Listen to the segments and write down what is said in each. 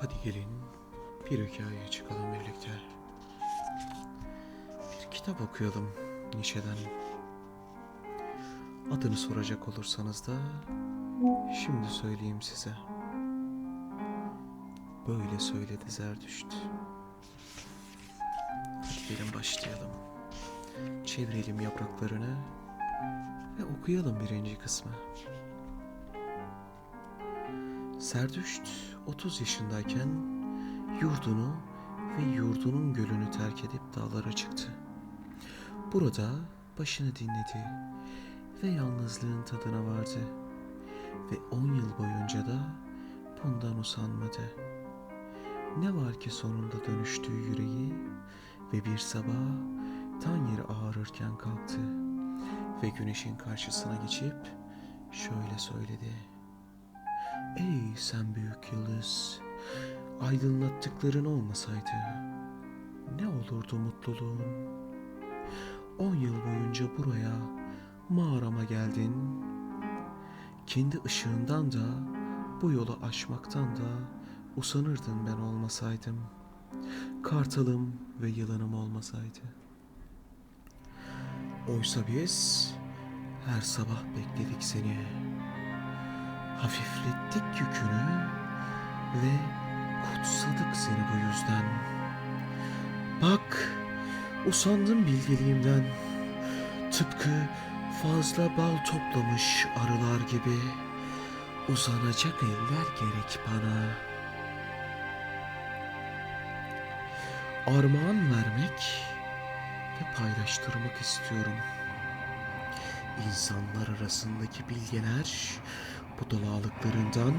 Hadi gelin bir hikayeye çıkalım birlikte. Bir kitap okuyalım Nietzsche'den. Adını soracak olursanız da şimdi söyleyeyim size. Böyle söyledi Zerdüşt. Hadi gelin başlayalım. Çevirelim yapraklarını ve okuyalım birinci kısmı. Serdüşt 30 yaşındayken yurdunu ve yurdunun gölünü terk edip dağlara çıktı. Burada başını dinledi ve yalnızlığın tadına vardı. Ve 10 yıl boyunca da bundan usanmadı. Ne var ki sonunda dönüştüğü yüreği ve bir sabah tan yeri ağrırken kalktı ve güneşin karşısına geçip şöyle söyledi. Ey sen büyük yıldız, aydınlattıkların olmasaydı ne olurdu mutluluğun? On yıl boyunca buraya mağarama geldin. Kendi ışığından da bu yolu aşmaktan da usanırdın ben olmasaydım. Kartalım ve yılanım olmasaydı. Oysa biz her sabah bekledik seni. Hafiflettik yükünü ve kutsadık seni bu yüzden. Bak, usandım bilgeliğimden. Tıpkı fazla bal toplamış arılar gibi uzanacak eller gerek bana. Armağan vermek ve paylaştırmak istiyorum. İnsanlar arasındaki bilgeler budalalıklarından,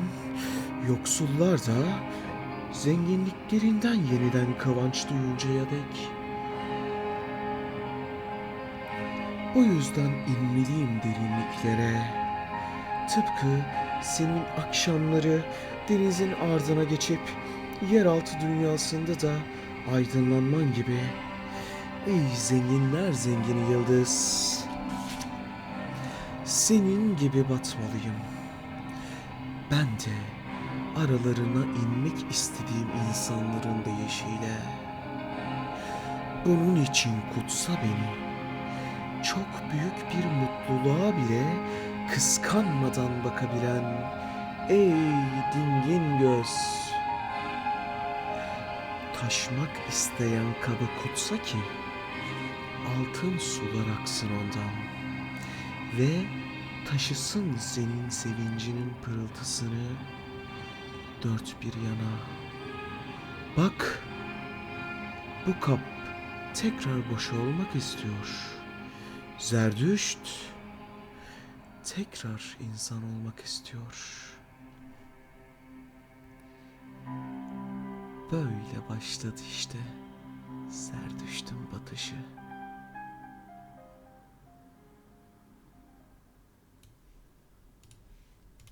yoksullar da zenginliklerinden yeniden kıvanç duyuncaya dek. Bu yüzden inmeliyim derinliklere. Tıpkı senin akşamları denizin ardına geçip yeraltı dünyasında da aydınlanman gibi. Ey zenginler zengini yıldız. Senin gibi batmalıyım. Ben de aralarına inmek istediğim insanların deyişiyle. Bunun için kutsa beni. Çok büyük bir mutluluğa bile kıskanmadan bakabilen ey dingin göz. Taşmak isteyen kabı kutsa ki altın sular aksın ondan ve taşısın senin sevincinin pırıltısını dört bir yana. Bak, bu kap tekrar boş olmak istiyor. Zerdüşt tekrar insan olmak istiyor. Böyle başladı işte Zerdüşt'ün batışı.